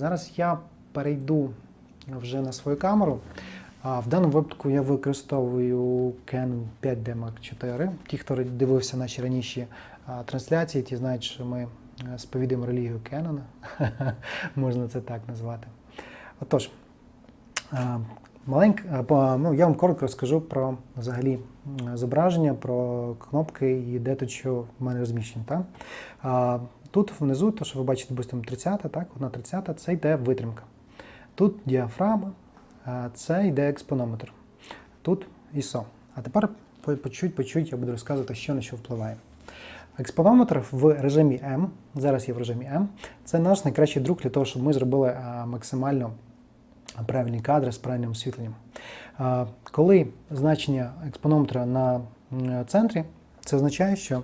зараз я перейду вже на свою камеру. В даному випадку я використовую Canon 5D Mark IV. Ті, хто дивився наші раніші трансляції, ті знають, що ми е, сповідуємо релігію Canon, можна це так назвати. Отож, маленьк, ну, я вам коротко розкажу про взагалі зображення, про кнопки і де тут що в мене розміщено. Тут внизу, то, що ви бачите, допустимо, 30, так, одна 30, це йде витримка. Тут діафрагма, це йде експонометр. Тут ISO. А тепер по по чуть по чуть я буду розказувати, що на що впливає. Експонометр в режимі M, зараз є в режимі M, це наш найкращий друг для того, щоб ми зробили максимально правильні кадри з правильним освітленням. Коли значення експонометра на центрі, це означає, що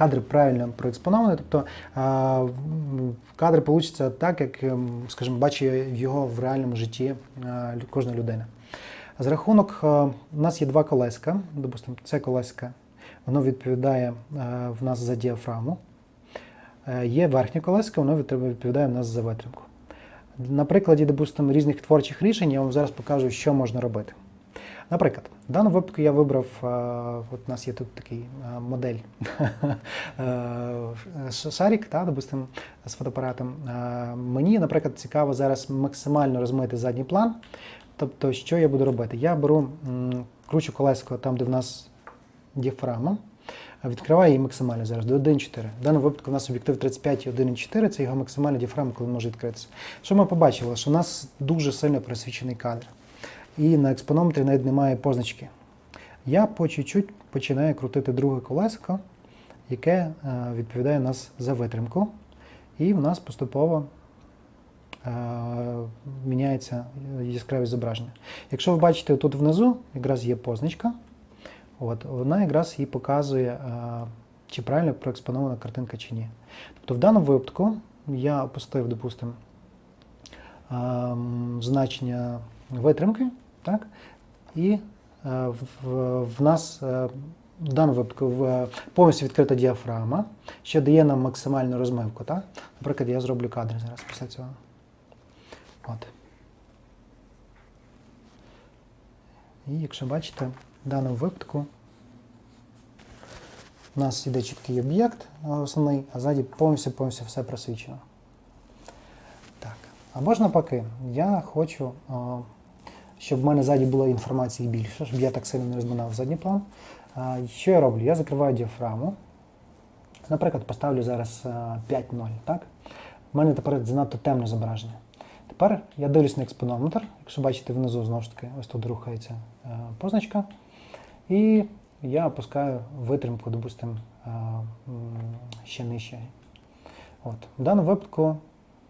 кадри правильно проекспоновані, тобто а, м, кадр так, як, ем, скажімо, бачить його в реальному житті а, кожна людина. За рахунок, а, у нас є два колеска, допустимо, це колеска, воно відповідає а, в нас за діафрагму. Е, Є верхнє колеско, воно відповідає в нас за витримку. На прикладі, допустимо, різних творчих рішень я вам зараз покажу, що можна робити. Наприклад, в даному випадку я вибрав, е, от у нас є тут такий е, модель е, ш- шарик, та, допустимо, з фотоапаратом. Мені, наприклад, цікаво зараз максимально розмити задній план. Тобто, що я буду робити? Я беру, кручу колесико там, де в нас діафрагма, відкриваю її максимально зараз до 1.4. В даному випадку у нас об'єктив 35 і 1.4, це його максимальна діафрагма, коли може відкритися. Що ми побачили? Що у нас дуже сильно просвічений кадр. І на експонометрі навіть немає позначки. Я по чуть-чуть починаю крутити друге колесико, яке е, відповідає нас за витримку. І в нас поступово е, міняється яскравість зображення. Якщо ви бачите, тут внизу якраз є позначка, от, вона якраз і показує, е, чи правильно проекспонована картинка чи ні. Тобто в даному випадку я опустив, допустимо, ем, значення витримки, так? і е, в, в нас е, в даному випадку в, повністю відкрита діафрагма, що дає нам максимальну розмивку. Так? Наприклад, я зроблю кадр зараз після цього. От. І якщо бачите, в даному випадку у нас іде чіткий об'єкт е, основний, а ззаді повністю повністю все просвічено. Так. Або ж навпаки, я хочу, о, щоб в мене ззаді було інформації більше, щоб я так сильно не розминав задній план. Що я роблю? Я закриваю діафрагму. Наприклад, поставлю зараз е, 5.0. Так? У мене тепер занадто темне зображення. Тепер я дивлюсь на експонометр. Якщо бачите внизу, знову ж таки, ось тут рухається е, позначка. І я опускаю витримку, допустимо, е, ще нижче. От. В даному випадку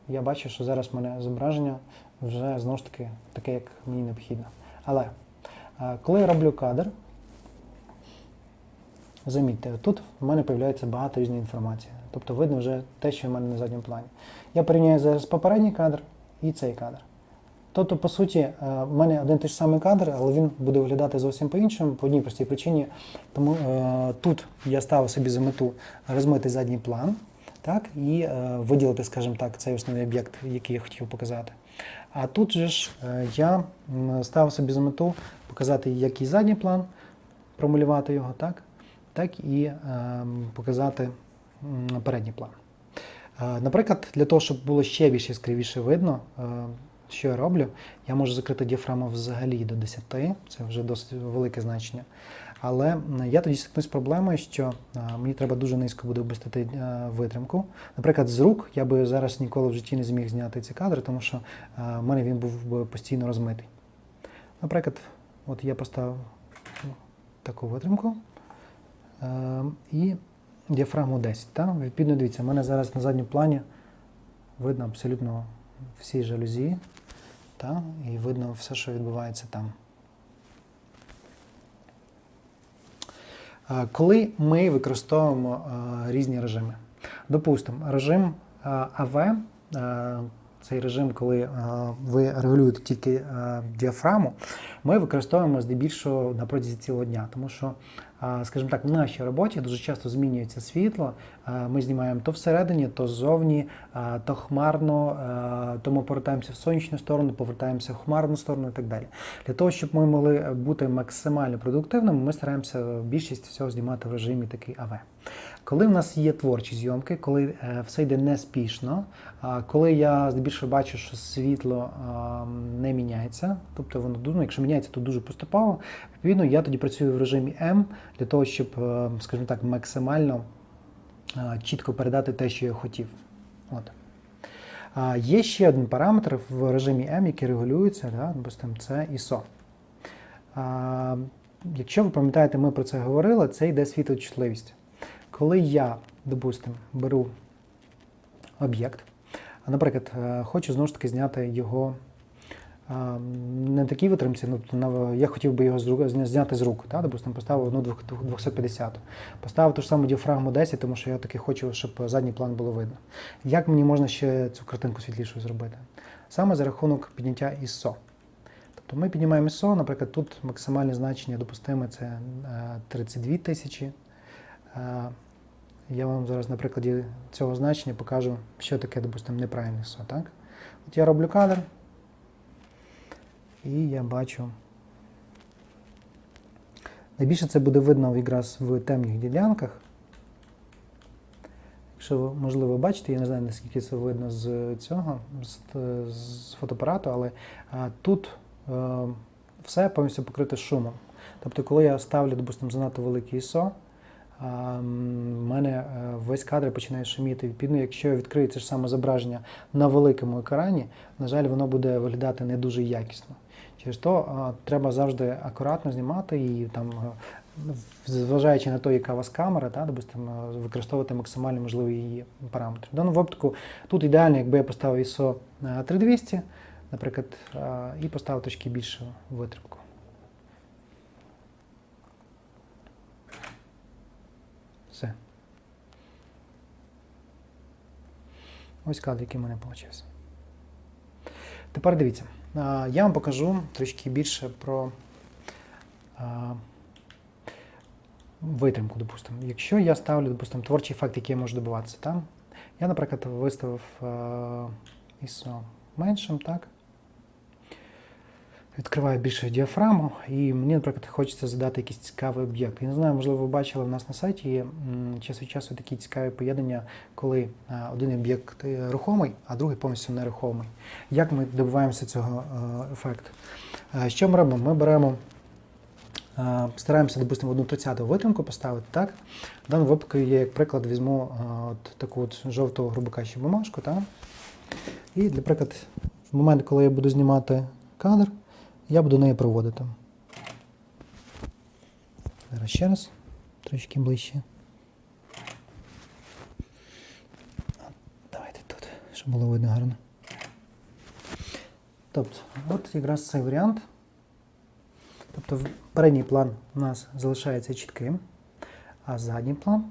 я бачу, що зараз в мене зображення вже знову ж таки таке, як мені необхідно. Але е, коли я роблю кадр, замітьте, тут в мене з'являється багато різної інформації. Тобто видно вже те, що в мене на задньому плані. Я порівняю зараз попередній кадр і цей кадр. Тобто, по суті, е, в мене один той ж самий кадр, але він буде виглядати зовсім по-іншому, по одній простій причині. Тому е, тут я ставив собі за мету розмити задній план, так, і е, виділити, скажімо так, цей основний об'єкт, який я хотів показати. А тут же ж е, я м, ставив собі за мету показати як і задній план, промалювати його, так, так і е, показати передній план. Е, Наприклад, для того, щоб було ще більш яскравіше видно, що я роблю, я можу закрити діафрагму взагалі до 10, це вже досить велике значення. Але я тоді стикнусь з проблемою, що мені треба дуже низько буде вбистити е, витримку. Наприклад, з рук я би зараз ніколи в житті не зміг зняти ці кадри, тому що в мене він був би постійно розмитий. Наприклад, от я поставив таку витримку е, і діафрагму 10. Та? Відповідно, дивіться, в мене зараз на задньому плані видно абсолютно всі жалюзі, та? і видно все, що відбувається там. Коли ми використовуємо різні режими, допустимо, режим АВ, цей режим, коли е, ви регулюєте тільки е, діафраму, ми використовуємо здебільшого на протязі цілого дня, тому що, е, скажімо так, в нашій роботі дуже часто змінюється світло. Ми знімаємо то всередині, то ззовні, то хмарно, то ми повертаємося в сонячну сторону, повертаємося в хмарну сторону і так далі. Для того, щоб ми могли бути максимально продуктивними, ми стараємося більшість всього знімати в режимі такий АВ. Коли в нас є творчі зйомки, коли е, все йде неспішно, коли я здебільшого бачу, що світло не міняється, тобто воно ну, якщо міняється, то дуже поступово. Відповідно, я тоді працюю в режимі М для того, щоб, е, скажімо так, максимально чітко передати те, що я хотів. От. Є ще один параметр в режимі М, який регулюється, да, допустимо, це ISO. Якщо ви пам'ятаєте, ми про це говорили, це йде світлочутливість. Коли я, допустимо, беру об'єкт, наприклад, е, хочу знову ж таки зняти його е, не такій витримці, ну, я хотів би його зняти з рук, та, допустимо, поставив одну двох- двох- 250. Поставив ту ж саму діафрагму 10, тому що я таки хочу, щоб задній план було видно. Як мені можна ще цю картинку світлішою зробити? Саме за рахунок підняття ISO. Тобто ми піднімаємо ISO, наприклад, тут максимальне значення допустиме це е, 32 тисячі. Я вам зараз на прикладі цього значення покажу, що таке, допустимо, неправильне ISO. Так? От я роблю кадр, і я бачу. Найбільше це буде видно якраз в темних ділянках. Якщо ви, можливо, бачите, я не знаю, наскільки це видно з цього, з, з фотоапарату, але а, тут е, все повністю покрите шумом. Тобто, коли я ставлю, допустимо, занадто великий ISO, в мене е, весь кадр починає шуміти. Відповідно, якщо я це ж саме зображення на великому екрані, на жаль, воно буде виглядати не дуже якісно. Через то треба завжди акуратно знімати і там, е, зважаючи на те, яка у вас камера, та, допустимо, е, використовувати максимально можливі її параметри. В даному випадку тут ідеально, якби я поставив ISO на 3200, наприклад, і поставив трошки більшу витримку. Все. Ось кадр, який в мене вийшов. Тепер дивіться, я вам покажу трішки більше про витримку, допустимо. Якщо я ставлю, допустимо, творчий ефект, який я можу добиватися, там, я, наприклад, виставив ISO меншим, так? Відкриваю більше діафраму, і мені, наприклад, хочеться задати якийсь цікавий об'єкт. Я не знаю, можливо, ви бачили, в нас на сайті є час від часу такі цікаві поєднання, коли один об'єкт е, рухомий, а другий повністю нерухомий. Як ми добиваємося цього е, ефекту? Що ми робимо? Ми беремо, стараємося, допустимо, одну 30 витримку поставити, так? В даному випадку я, як приклад, візьму от таку от жовту, грубо кажучи, бумажку, так? І, для приклад, в момент, коли я буду знімати кадр, я буду неї проводити. Зараз ще раз, трошки ближче. Давайте тут, щоб було видно гарно. Тобто, от якраз цей варіант. Тобто передній план у нас залишається чітким, а задній план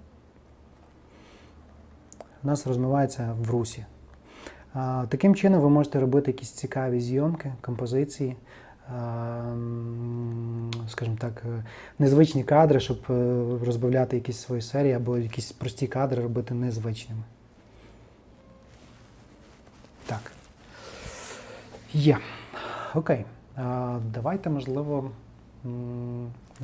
у нас розмивається в русі. Таким чином ви можете робити якісь цікаві зйомки, композиції, скажімо так, е, незвичні кадри, щоб е, розбавляти якісь свої серії або якісь прості кадри робити незвичними. Так. Є. Окей. Давайте, можливо,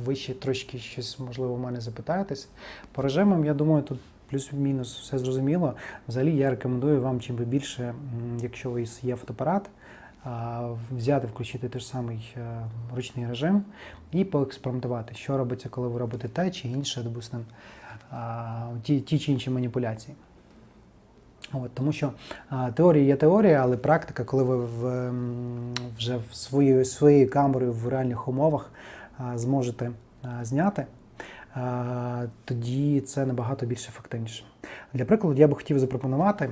ви ще трошки щось, можливо, у мене запитаєтесь. По режимам, я думаю, тут плюс-мінус все зрозуміло. Взагалі я рекомендую вам чим більше, якщо у вас є фотоапарат, взяти, включити той самий е, ручний режим і поекспериментувати, що робиться, коли ви робите те чи інше, допустимо, ті, ті чи інші маніпуляції. От, тому що а, теорія є теорія, але практика, коли ви в, вже в своєю, своєю камерою в реальних умовах а, зможете а, зняти, тоді це набагато більш ефективніше. Для прикладу, я би хотів запропонувати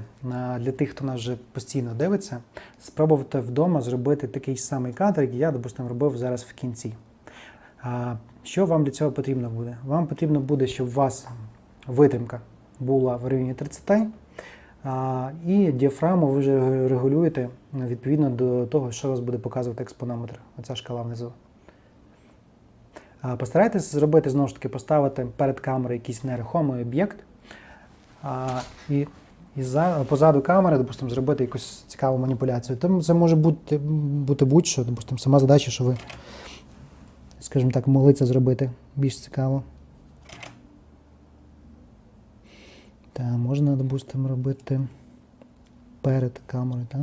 для тих, хто нас вже постійно дивиться, спробувати вдома зробити такий самий кадр, як я, допустимо, робив зараз в кінці. Що вам для цього потрібно буде? Вам потрібно буде, щоб у вас витримка була в районі 30, І діафрагму ви вже регулюєте відповідно до того, що вас буде показувати експонометр. Оця шкала внизу. Постарайтесь зробити знову ж таки, поставити перед камерою якийсь нерухомий об'єкт. І, і за, позаду камери, допустимо, зробити якусь цікаву маніпуляцію. Там це може бути, бути будь-що, допустимо, сама задача, що ви, скажімо так, могли це зробити більш цікаво. Та можна, допустимо, робити перед камерою, так?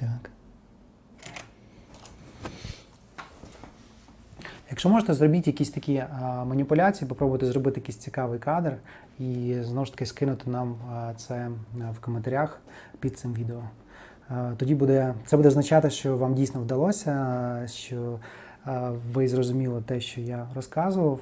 Так. Якщо можете, зробіть якісь такі а, маніпуляції, попробуйте зробити якийсь цікавий кадр і знову ж таки скинути нам а, це в коментарях під цим відео. А, тоді буде це буде означати, що вам дійсно вдалося, що а, ви зрозуміли те, що я розказував.